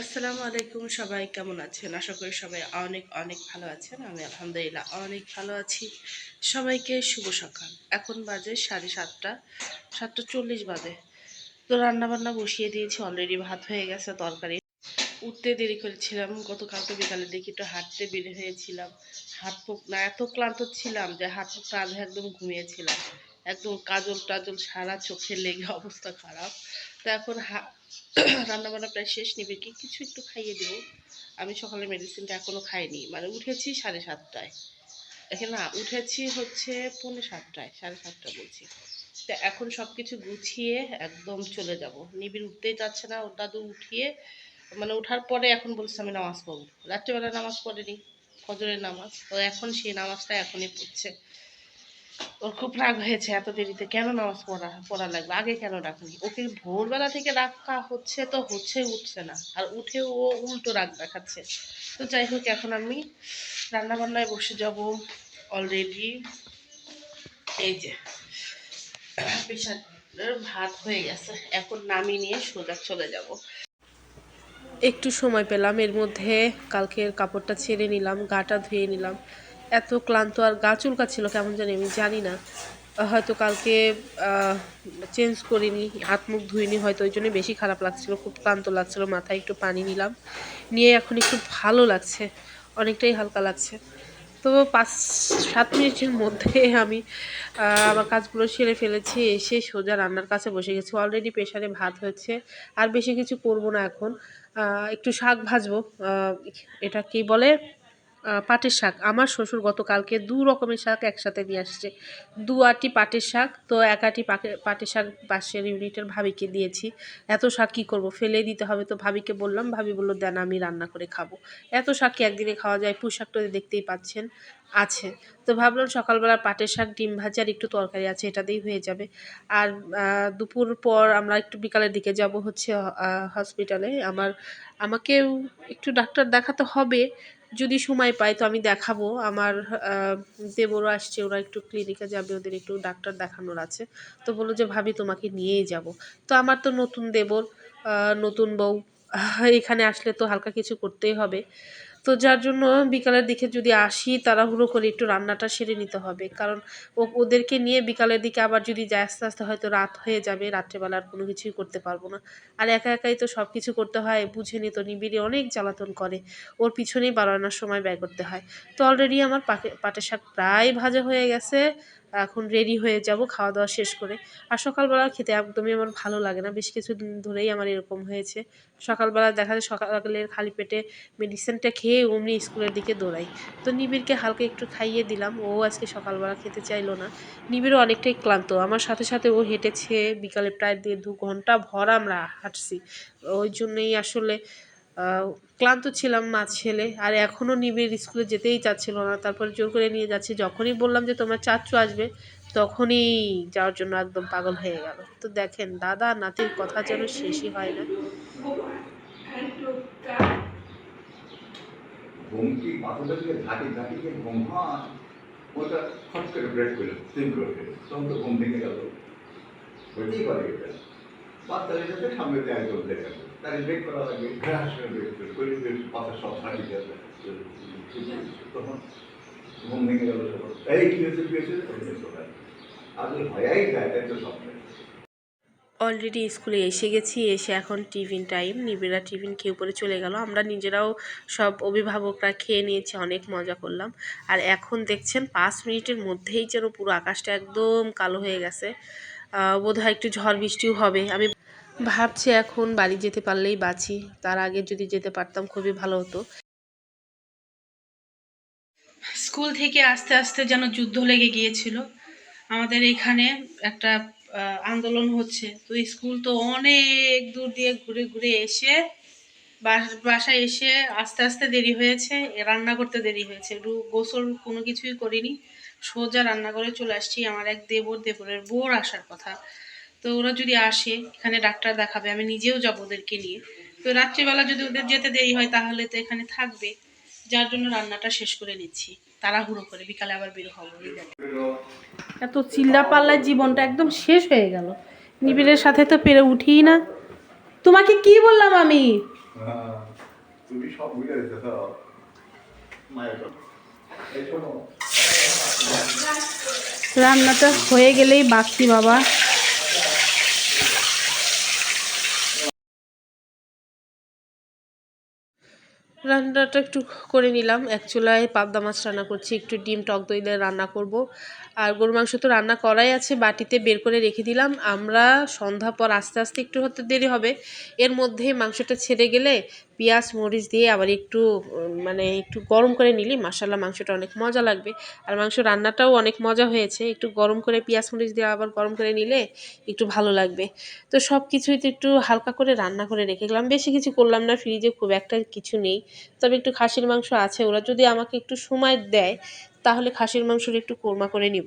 আসসালামু আলাইকুম সবাই, কেমন আছেন? আশা করি সবাই অনেক অনেক ভালো আছেন। আমি আলহামদুলিল্লাহ অনেক ভালো আছি। সবাইকে শুভ সকাল। এখন বাজে সাড়ে সাতটা সাতটা চল্লিশ বাজে। তো রান্না বান্না বসিয়ে দিয়েছি অলরেডি ভাত হয়ে গেছে, তরকারি। উঠতে দেরি করেছিলাম, গতকালকে বিকালের দিকে একটু হাঁটতে বের হয়েছিলাম। হাত মুখ না, এত ক্লান্ত ছিলাম যে হাত মুখ কাঁধে একদম ঘুমিয়েছিলাম। একদম কাজল টাজল সারা চোখে লেগে অবস্থা খারাপ। তো এখন রান্নাবান্না প্রায় শেষ নিবে। কি, কিছু একটু খাইয়ে দেবো। আমি সকালে মেডিসিনটা এখনও খাইনি। মানে উঠেছি সাড়ে সাতটায়। এখানে না, উঠেছি হচ্ছে পৌনে সাতটায়, সাড়ে সাতটা বলছি। তো এখন সব কিছু গুছিয়ে একদম চলে যাব। নিবিড় উঠতেই যাচ্ছে না। ওর দাদু উঠিয়ে মানে ওঠার পরে এখন বলছে আমি নামাজ পড়ব। রাত্রিবেলা নামাজ পড়েনি, ফজরের নামাজ। তো এখন সেই নামাজটা এখনই পড়ছে। ওর খুব রাগ হয়েছে এত দেরিতে। কেন নামাজ পড়া পড়া লাগবে? আগে কেন ডাকনি ওকে ভোরবেলা থেকে রাখা হচ্ছে তো হচ্ছে উঠছে না। আর উঠে ও উল্টো রাগ দেখাচ্ছে। তো যাই হোক, এখন আমি রান্না বান্নায় বসে যাব অলরেডি এই যে ভাত হয়ে গেছে। এখন নামিয়ে নিয়ে সোজা চলে যাব। একটু সময় পেলাম, এর মধ্যে কালকের কাপড়টা ছেড়ে নিলাম, গাটা ধুয়ে নিলাম। এত ক্লান্ত আর গা চুলকাচ্ছিল, কেমন জানি আমি জানি না। হয়তো কালকে চেঞ্জ করিনি, হাত মুখ ধুইনি, হয়তো ওই জন্য বেশি খারাপ লাগছিল, খুব ক্লান্ত লাগছিল, মাথায় একটু পানি নিলাম। নিয়ে এখন একটু ভালো লাগছে, অনেকটাই হালকা লাগছে। তো পাঁচ, সাত মিনিটের মধ্যে আমি আমার কাজগুলো সেরে ফেলেছি, এসে সোজা রান্নার কাছে বসে গেছি। অলরেডি প্রেশারে ভাত হয়েছে, আর বেশি কিছু করব না এখন। একটু শাক ভাজবো এটা কি বলে? পাটের শাক। আমার শ্বশুর গতকালকে দু রকমের শাক একসাথে নিয়ে আসছে। দু আটি পাটের শাক, তো এক আটি পাটের শাক পাশের ইউনিটের ভাবিকে দিয়েছি। এত শাক কী করব? ফেলে দিতে হবে তো ভাবিকে বললাম, ভাবি বলল, দেন আমি রান্না করে খাব। এত শাক কি একদিনে খাওয়া যায়? পুঁই শাকটা দেখতেই পাচ্ছেন, আছে। তো ভাবলাম, সকালবেলা পাটের শাক, ডিম ভাজি আর একটু তরকারি আছে, এটাতেই হয়ে যাবে। আর দুপুর পর আমরা একটু বিকালের দিকে যাব হচ্ছে হসপিটালে। আমার, আমাকেও একটু ডাক্তার দেখাতে হবে। যদি সময় পাই তো আমি দেখাবো। আমার দেবরও আসছে, ওরা একটু ক্লিনিকে যাবে, ওদের একটু ডাক্তার দেখানোর আছে। তো বলল যে, ভাবি, তোমাকে নিয়েই যাব। তো আমার তো নতুন দেবর নতুন বউ। এখানে আসলে তো হালকা কিছু করতেই হবে। তো যার জন্য বিকালের দিকে যদি আসি, তাড়াহুড়ো করে একটু রান্নাটা সেরে নিতে হবে। কারণ ও, ওদেরকে নিয়ে বিকালের দিকে আবার যদি যায় আস্তে আস্তে হয়তো রাত হয়ে যাবে, রাত্রেবেলা আর কোনো কিছুই করতে পারব না। আর একা একাই তো সব কিছু করতে হয়, বুঝে নিত, নিবিড়ে অনেক জ্বালাতন করে। ওর পিছনেই বাড়ানোর সময় ব্যয় করতে হয়। তো অলরেডি আমার পাকে, পাটের শাক প্রায় ভাজা হয়ে গেছে। এখন রেডি হয়ে যাব খাওয়া দাওয়া শেষ করে। আর সকালবেলা খেতে একদমই আমার ভালো লাগে না। বেশ কিছুদিন ধরেই আমার এরকম হয়েছে। সকালবেলা দেখা যায় সকালের খালি পেটে মেডিসিনটা খেয়ে অমনি স্কুলের দিকে দৌড়াই। তো নিবিড়কে হালকা একটু খাইয়ে দিলাম। ও আজকে সকালবেলা খেতে চাইলো না। নিবিড়ও অনেকটাই ক্লান্ত। আমার সাথে সাথে ও হেঁটেছে বিকালে প্রায় দেড় দু ঘণ্টা ভর আমরা হাঁটছি। ওই জন্যই আসলে ক্লান্ত ছিলাম মা ছেলে আর এখনও নিবিড় স্কুলে যেতেই চাচ্ছিল না। তারপর জোর করে নিয়ে যাচ্ছে। যখনই বললাম যে তোমার চাচ্চু আসবে, তখনই যাওয়ার জন্য একদম পাগল হয়ে গেল। তো দেখেন, দাদা নাতির কথা যেন শেষই হয় না। দিয়ে ব্রেক করা লাগে। করে করে পাতা সব যাবে তখন ঘুম ভেঙে গেল এই কি হয়েছে কি হয়েছে? আর ভয়াই যায় তাই তো স্বপ্নে অলরেডি স্কুলে এসে গেছি এসে এখন টিফিন টাইম নিবিড়া টিফিন খেয়ে উপরে চলে গেল। আমরা নিজেরাও সব অভিভাবকরা খেয়ে নিয়েছি অনেক মজা করলাম। আর এখন দেখছেন পাঁচ মিনিটের মধ্যেই যেন পুরো আকাশটা একদম কালো হয়ে গেছে। বোধ হয় একটু ঝড় বৃষ্টিও হবে। আমি ভাবছি এখন বাড়ি যেতে পারলেই বাঁচি। তার আগে যদি যেতে পারতাম খুবই ভালো হতো। স্কুল থেকে আস্তে আস্তে যেন যুদ্ধ লেগে গিয়েছিল। আমাদের এখানে একটা আন্দোলন হচ্ছে। তো স্কুল তো অনেক দূর দিয়ে ঘুরে ঘুরে এসে বাস- বাসায় এসে আস্তে আস্তে দেরি হয়েছে। রান্না করতে দেরি হয়েছে। গোসল কোনো কিছুই করিনি। সোজা রান্না করে চলে আসছি। আমার এক দেবর, দেবরের বোর আসার কথা। তো ওরা যদি আসে, এখানে ডাক্তার দেখাবে, আমি নিজেও যাব ওদেরকে নিয়ে। তো রাত্রিবেলা যদি ওদের যেতে দেরি হয়, তাহলে তো এখানে থাকবে। যার জন্য রান্নাটা শেষ করে নিচ্ছি। তাড়াহুড়ো করে, বিকালে আবার বের হব। এত চিল্লা পাল্লায় জীবনটা একদম শেষ হয়ে গেল। নিবিড়ের সাথে তো পেরে উঠিই না। তোমাকে কি বললাম আমি? রান্নাটা হয়ে গেলেই বাকি, বাবা। রান্নাটা একটু করে নিলাম। এক চুলায় পাবদা মাছ রান্না করছি, একটু ডিম, টক দই দিয়ে রান্না করব। আর গরু মাংস তো রান্না করাই আছে, বাটিতে বের করে রেখে দিলাম। আমরা সন্ধ্যা পর আস্তে আস্তে একটু হতে দেরি হবে। এর মধ্যে মাংসটা ছেড়ে গেলে পেঁয়াজ, মরিচ দিয়ে আবার একটু মানে একটু গরম করে নিলি মাসাল্লাহ মাংসটা অনেক মজা লাগবে। আর মাংস রান্নাটাও অনেক মজা হয়েছে। একটু গরম করে পেঁয়াজ, মরিচ দিয়ে আবার গরম করে নিলে একটু ভালো লাগবে। তো সব কিছুই তো একটু হালকা করে রান্না করে রেখে গেলাম। বেশি কিছু করলাম না, ফ্রিজে খুব একটা কিছু নেই। তবে একটু খাসির মাংস আছে। ওরা যদি আমাকে একটু সময় দেয়, তাহলে খাসির মাংসের একটু কোরমা করে নিব।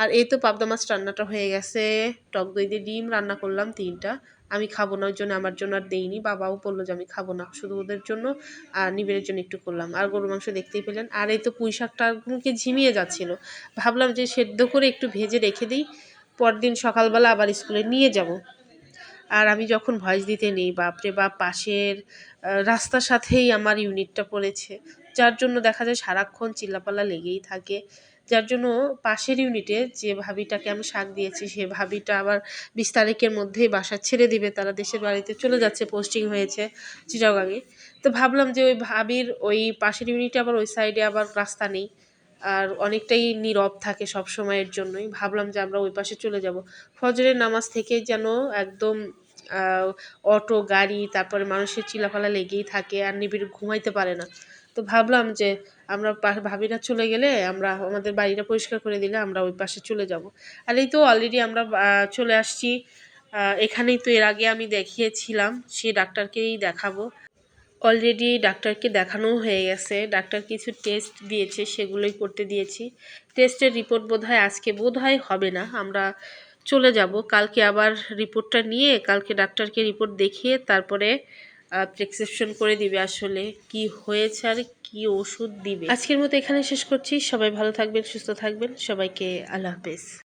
আর এই তো পাবদা মাছ রান্নাটা হয়ে গেছে। টক দই দিয়ে ডিম রান্না করলাম তিনটা। আমি খাব না, ওই জন্য আমার জন্য আর দেইনি। বাবাও বলল যে আমি খাব না, শুধু ওদের জন্য আর নিবের জন্য একটু করলাম। আর গরু মাংস দেখতেই পেলেন। আর এই তো পুঁই শাকটা ঝিমিয়ে যাচ্ছিল। ভাবলাম যে সেদ্ধ করে একটু ভেজে রেখে দিই, পরদিন সকালবেলা আবার স্কুলে নিয়ে যাব। আর আমি যখন ভয়েস দিতে নেই, বাপরে বাপ, পাশের রাস্তার সাথেই আমার ইউনিটটা পড়েছে। যার জন্য দেখা যায় সারাক্ষণ চিল্লাপাল্লা লেগেই থাকে। যার জন্য পাশের ইউনিটে যে ভাবিটাকে আমি শাক দিয়েছি, সে ভাবিটা আবার বিশ তারিখের মধ্যেই বাসা ছেড়ে দিবে। তারা দেশের বাড়িতে চলে যাচ্ছে পোস্টিং হয়েছে চিটাগাঙে। তো ভাবলাম যে ওই ভাবির ওই পাশের ইউনিটে আবার ওই সাইডে আবার রাস্তা নেই। আর অনেকটাই নীরব থাকে সব সময়ের জন্যই। ভাবলাম যে আমরা ওই পাশে চলে যাব। ফজরের নামাজ থেকে যেন একদম অটো, গাড়ি, তারপরে মানুষের চিলাফালা লেগেই থাকে আর নিবিড় ঘুমাইতে পারে না। তো ভাবলাম যে আমরা ভাবিরা চলে গেলে আমরা আমাদের বাড়িটা পরিষ্কার করে দিলে আমরা ওই পাশে চলে যাব। আর এই তো অলরেডি আমরা চলে আসছি। এখানেই তো এর আগে আমি দেখিয়েছিলাম, সে ডাক্তারকেই দেখাবো। অলরেডি ডাক্তারকে দেখানো হয়ে গেছে। ডাক্তার কিছু টেস্ট দিয়েছে, সেগুলোই করতে দিয়েছি। টেস্টের রিপোর্ট বোধহয় আজকে বোধহয় হবে না। আমরা চলে যাব। কালকে আবার রিপোর্টটা নিয়ে কালকে ডাক্তারকে রিপোর্ট দেখিয়ে তারপরে প্রেসক্রিপশন করে দিবে আসলে কি হয়েছে আর কি ওষুধ দিবে। আজকের মতো এখানে শেষ করছি। সবাই ভালো থাকবেন, সুস্থ থাকবেন। সবাইকে আল্লাহ হাফেজ।